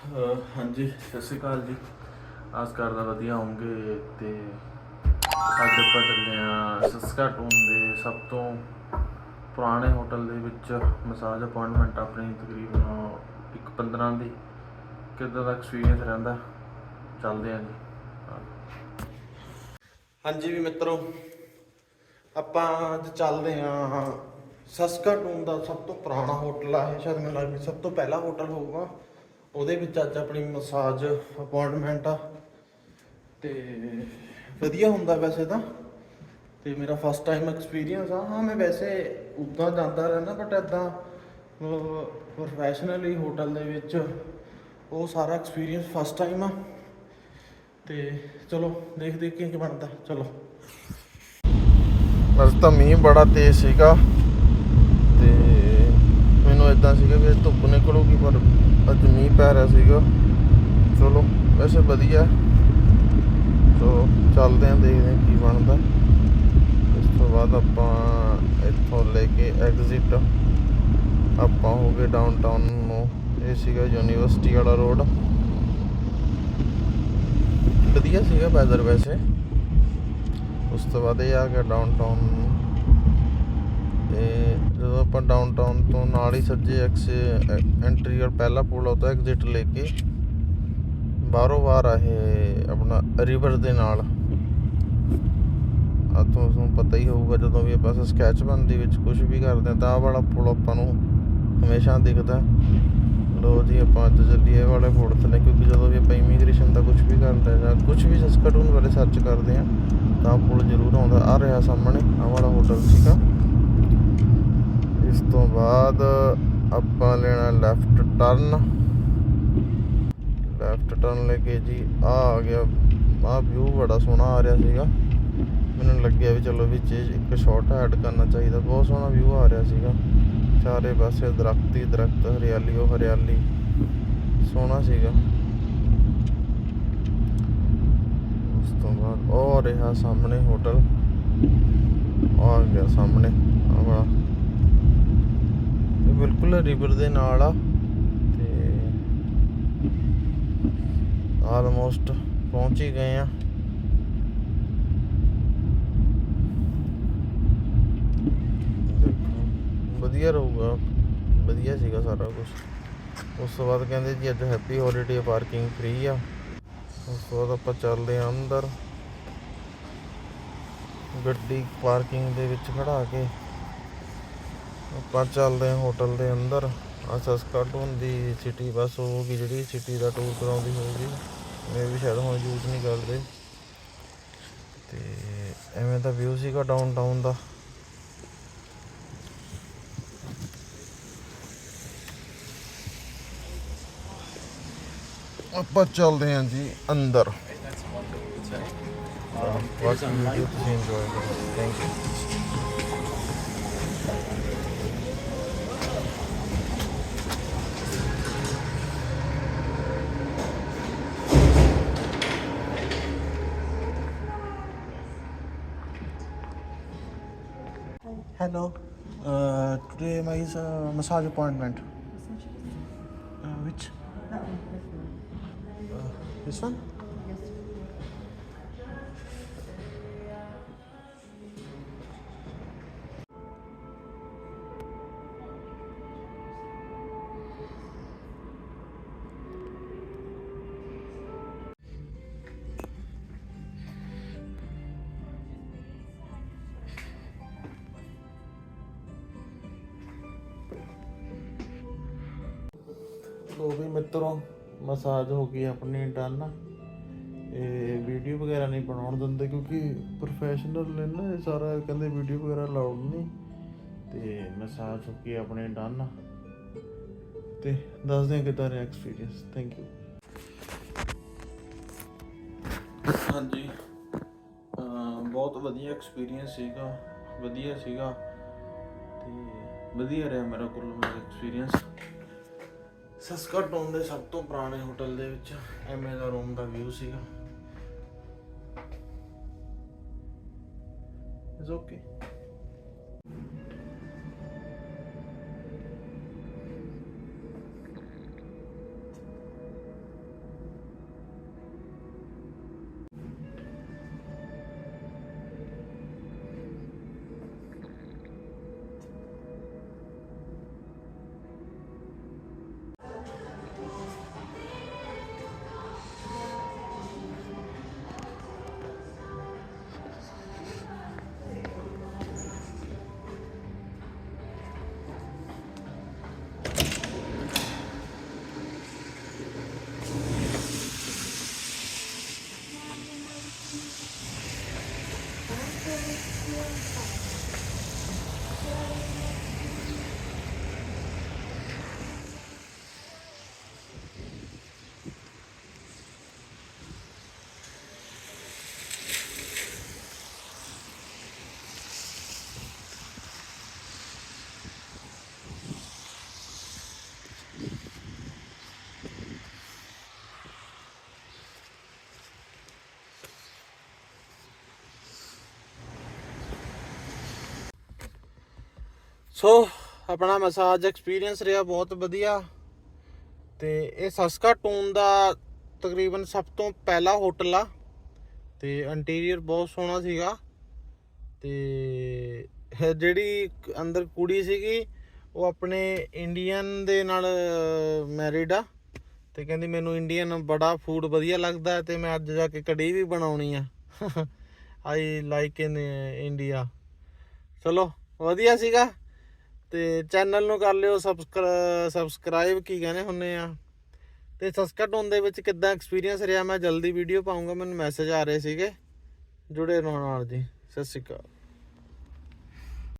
ਹਾਂਜੀ, ਸਤਿ ਸ਼੍ਰੀ ਅਕਾਲ ਜੀ। ਆਸ ਕਰਦਾ ਵਧੀਆ ਹੋਵੋਗੇ ਤੇ ਅੱਜ ਆਪਾਂ ਚੱਲੇ ਆ ਸਸਕਾ ਟੂਨ ਦੇ ਸਭ ਤੋਂ ਪੁਰਾਣੇ ਹੋਟਲ ਦੇ ਵਿੱਚ ਮਸਾਜ ਅਪਾਇੰਟਮੈਂਟ ਆਪਣੀ ਤਕਰੀਬਨ ਇੱਕ 15 ਦੀ ਕਿੱਦਾਂ ਦਾ ਐਕਸਪੀਰੀਅੰਸ ਰਹਿੰਦਾ, ਚੱਲਦੇ ਆ ਜੀ। ਹਾਂਜੀ ਵੀ ਮਿੱਤਰੋ, ਆਪਾਂ ਅੱਜ ਚੱਲਦੇ ਆ ਸਸਕਾ ਟੂਨ ਦਾ ਸਭ ਤੋਂ ਪੁਰਾਣਾ ਹੋਟਲ ਆ ਇਹ, ਸ਼ਾਇਦ ਮੈਨੂੰ ਲੱਗਦਾ ਸਭ ਤੋਂ ਪਹਿਲਾ ਹੋਟਲ ਹੋਊਗਾ। ਉਹਦੇ ਵਿੱਚ ਅੱਜ ਆਪਣੀ ਮਸਾਜ ਅਪਾਇੰਟਮੈਂਟ ਆ। ਤੇ ਵਧੀਆ ਹੁੰਦਾ ਵੈਸੇ ਤਾਂ। ਤੇ ਮੇਰਾ ਫਸਟ ਟਾਈਮ ਐਕਸਪੀਰੀਅੰਸ ਆ। ਹਾਂ, ਮੈਂ ਵੈਸੇ ਉੱਦਾਂ ਜਾਂਦਾ ਰਹਿੰਦਾ ਬਟ ਇਦਾਂ ਪ੍ਰੋਫੈਸ਼ਨਲੀ ਹੋਟਲ ਦੇ ਵਿੱਚ ਉਹ ਸਾਰਾ ਐਕਸਪੀਰੀਅੰਸ ਫਸਟ ਟਾਈਮ ਆ। ਤੇ ਚਲੋ, ਦੇਖ ਦੇਖ ਕੇ ਕੀ ਬਣਦਾ। ਚਲੋ। ਵੈਸੇ ਤਾਂ ਮੀਂਹ ਬੜਾ ਤੇਜ਼ ਸੀਗਾ। ਤੇ ਮੈਨੂੰ ਇਦਾਂ ਸੀਗਾ ਵੀ ਧੁੱਪ ਨਿਕਲੂਗੀ, ਪਰ ਅੱਜ ਮੀਂਹ ਪੈ ਰਿਹਾ ਸੀਗਾ। ਚਲੋ, ਵੈਸੇ ਵਧੀਆ। ਸੋ, ਚੱਲਦੇ ਆਂ, ਦੇਖਦੇ ਆਂ ਕੀ ਬਣਦਾ। ਇਸ ਤੋਂ ਬਾਅਦ ਆਪਾਂ ਇੱਥੋਂ ਲੈ ਕੇ ਐਗਜ਼ਿਟ ਆਪਾਂ ਹੋ ਗਏ ਡਾਊਨਟਾਊਨ ਨੂੰ। ਇਹ ਸੀਗਾ ਯੂਨੀਵਰਸਿਟੀ ਵਾਲਾ ਰੋਡ ਵਧੀਆ ਸੀਗਾ ਵੈਦਰ ਵੈਸੇ। ਉਸ ਤੋਂ ਬਾਅਦ ਇਹ ਆ ਗਿਆ ਡਾਊਨਟਾਊਨ ਤੇ ਜਦੋਂ ਆਪਾਂ ਡਾਊਨਟਾਊਨ ਤੋਂ ਨਾਲ ਹੀ ਸੱਜੇ ਐਂਟਰੀ ਔਰ ਪਹਿਲਾ ਪੁਲ ਆ ਐਗਜ਼ਿਟ ਲੈ ਕੇ ਬਾਹਰੋਂ ਬਾਹਰ ਆ ਇਹ ਆਪਣਾ ਰਿਵਰ ਦੇ ਨਾਲ। ਆ ਤੁਹਾਨੂੰ ਪਤਾ ਹੀ ਹੋਊਗਾ, ਜਦੋਂ ਵੀ ਆਪਾਂ ਸਕੈਚ ਦੇ ਵਿੱਚ ਕੁਝ ਵੀ ਕਰਦੇ ਆ, ਤਾਂ ਆਹ ਵਾਲਾ ਪੁਲ ਆਪਾਂ ਨੂੰ ਹਮੇਸ਼ਾ ਦਿਖਦਾ। ਲੋ ਜੀ, ਆਪਾਂ ਅੱਜ ਚੱਲੀਏ ਇਹ ਵਾਲੇ ਪੁਲ ਤੇ ਕਿਉਂਕਿ ਜਦੋਂ ਵੀ ਆਪਾਂ ਇਮੀਗ੍ਰੇਸ਼ਨ ਦਾ ਕੁਝ ਵੀ ਕਰਦੇ ਆ ਜਾਂ ਕੁਝ ਵੀ ਸਸਕਟੂਨ ਬਾਰੇ ਸਰਚ ਕਰਦੇ ਆ, ਤਾਂ ਪੁਲ ਜ਼ਰੂਰ ਆਉਂਦਾ। ਆ ਰਿਹਾ ਸਾਹਮਣੇ, ਆਹ ਵਾਲਾ ਹੋਟਲ ਸੀਗਾ ਇਸ ਤੋਂ ਬਾਅਦ ਆਪਾਂ ਲੈਣਾ ਲੈਫਟ ਟਰਨ ਲੈਫਟ ਟਰਨ ਲੈ ਕੇ ਜੀ ਆ ਆ ਗਿਆ। ਆ ਵਿਊ ਬੜਾ ਸੋਹਣਾ ਆ ਰਿਹਾ ਸੀਗਾ। ਮੈਨੂੰ ਲੱਗਿਆ ਵੀ ਚਲੋ ਵੀ ਇਹ ਇੱਕ ਸ਼ਾਟ ਐਡ ਕਰਨਾ ਚਾਹੀਦਾ। ਬਹੁਤ ਸੋਹਣਾ ਵਿਊ ਆ ਰਿਹਾ ਸੀਗਾ। ਚਾਰੇ ਪਾਸੇ ਦਰਖਤ ਹੀ ਦਰਖਤ, ਹਰਿਆਲੀ, ਉਹ ਹਰਿਆਲੀ। ਸੋਹਣਾ ਸੀਗਾ। ਉਸ ਤੋਂ ਬਾਅਦ ਉਹ ਰਿਹਾ ਸਾਹਮਣੇ ਹੋਟਲ ਆ ਗਿਆ ਸਾਹਮਣੇ। ਆ ਬੜਾ ਬਿਲਕੁਲ ਰਿਵਰ ਦੇ ਨਾਲ ਆ। ਤੇ ਆਲਮੋਸਟ ਪਹੁੰਚ ਹੀ ਗਏ ਆ। ਦੇਖੋ ਵਧੀਆ ਰਹੂਗਾ। ਵਧੀਆ ਸੀਗਾ ਸਾਰਾ ਕੁਝ ਉਸ ਤੋਂ ਬਾਅਦ ਕਹਿੰਦੇ ਜੀ ਅੱਜ ਹੈਪੀ ਹੌਲੀਡੇ ਪਾਰਕਿੰਗ ਫ੍ਰੀ ਆ। ਉਸ ਤੋਂ ਬਾਅਦ ਆਪਾਂ ਚੱਲਦੇ ਆ ਅੰਦਰ। ਗੱਡੀ ਪਾਰਕਿੰਗ ਦੇ ਵਿੱਚ ਖੜਾ ਕੇ। ਆਪਾਂ ਚੱਲਦੇ ਹਾਂ ਹੋਟਲ ਦੇ ਅੰਦਰ। ਆ ਸਸਕਾਟੂਨ ਦੀ ਸਿਟੀ ਬਸ ਹੋਊਗੀ ਜਿਹੜੀ ਸਿਟੀ ਦਾ ਟੂਰ ਕਰਾਉਂਦੀ ਹੋਊਗੀ। ਮੈਂ ਵੀ ਸ਼ਾਇਦ ਹੁਣ ਯੂਜ਼ ਨਹੀਂ ਕਰਦੇ। ਤੇ ਐਵੇਂ ਦਾ ਵਿਊ ਸੀਗਾ ਡਾਊਨਟਾਊਨ ਦਾ। ਆਪਾਂ ਚੱਲਦੇ ਹਾਂ ਜੀ ਅੰਦਰ। ਬਾਕੀ ਤੁਸੀਂ ਇੰਜੋਏ ਕਰੋ। Thank you Hello. Uh, today my is a massage appointment. Uh, which? Uh, this one? ਲੋ ਵੀ ਮਿੱਤਰੋ, ਮਸਾਜ ਹੋ ਗਈ ਆਪਣੀ ਡਨ ਇਹ ਵੀਡੀਓ ਵਗੈਰਾ ਨਹੀਂ ਬਣਾਉਣ ਦਿੰਦੇ ਕਿਉਂਕਿ ਪ੍ਰੋਫੈਸ਼ਨਲ ਨੇ ਨਾ ਇਹ ਸਾਰਾ, ਕਹਿੰਦੇ ਵੀਡੀਓ ਵਗੈਰਾ ਅਲਾਉਡ ਨਹੀਂ। ਤੇ ਮਸਾਜ ਹੋ ਗਈ ਆਪਣੇ ਡਨ ਤੇ ਦੱਸਦੇ ਹਾਂ ਕਿਦਾਂ ਰਿਹਾ ਐਕਸਪੀਰੀਅੰਸ ਥੈਂਕ ਯੂ ਹਾਂਜੀ। ਬਹੁਤ ਵਧੀਆ ਐਕਸਪੀਰੀਅੰਸ ਸੀਗਾ। ਵਧੀਆ ਸੀਗਾ। ਤੇ ਵਧੀਆ ਰਿਹਾ ਮੇਰਾ ਕੁੱਲ ਮਿਲਾ ਐਕਸਪੀਰੀਅੰਸ ਸਸਕਟੂਨ ਦੇ ਸਭ ਤੋਂ ਪੁਰਾਣੇ ਹੋਟਲ ਦੇ ਵਿੱਚ ਐਮਏ ਦਾ ਰੂਮ ਦਾ ਵਿਊ ਸੀਗਾ। It's okay Thank you. So ਆਪਣਾ ਮਸਾਜ ਐਕਸਪੀਰੀਅੰਸ ਰਿਹਾ ਬਹੁਤ ਵਧੀਆ। ਤੇ ਇਹ ਸਸਕਾ ਟੂਨ ਦਾ ਤਕਰੀਬਨ ਸਭ ਤੋਂ ਪਹਿਲਾ ਹੋਟਲ ਆ। ਤੇ ਇੰਟੀਰੀਅਰ ਬਹੁਤ ਸੋਹਣਾ ਸੀਗਾ। ਤੇ ਜਿਹੜੀ ਅੰਦਰ ਕੁੜੀ ਸੀਗੀ, ਉਹ ਆਪਣੇ ਇੰਡੀਅਨ ਦੇ ਨਾਲ ਮੈਰਿਡ ਆ। ਤੇ ਕਹਿੰਦੀ ਮੈਨੂੰ ਇੰਡੀਅਨ ਬੜਾ ਫੂਡ ਵਧੀਆ ਲੱਗਦਾ ਹੈ ਤੇ ਮੈਂ ਅੱਜ ਜਾ ਕੇ ਕੜੀ ਵੀ ਬਣਾਉਣੀ ਆ। ਆਈ ਲਾਈਕ ਇਨ ਇੰਡੀਆ ਚਲੋ, ਵਧੀਆ ਸੀਗਾ। ਤੇ ਚੈਨਲ ਨੂੰ ਕਰ ਲਿਓ ਸਬਸਕ੍ਰਾਈਬ ਕੀ ਕਹਿੰਦੇ ਹੁੰਨੇ ਆ। ਤੇ ਸਸਕਟੂਨ ਦੇ ਵਿੱਚ ਕਿੱਦਾਂ ਐਕਸਪੀਰੀਅੰਸ ਰਿਹਾ, ਮੈਂ ਜਲਦੀ ਵੀਡੀਓ ਪਾਉਂਗਾ ਮੈਨੂੰ ਮੈਸੇਜ ਆ ਰਹੇ ਸੀਗੇ। ਜੁੜੇ ਰਹੋ ਨਾਲ ਜੀ, ਸਤਿ ਸ਼੍ਰੀ ਅਕਾਲ।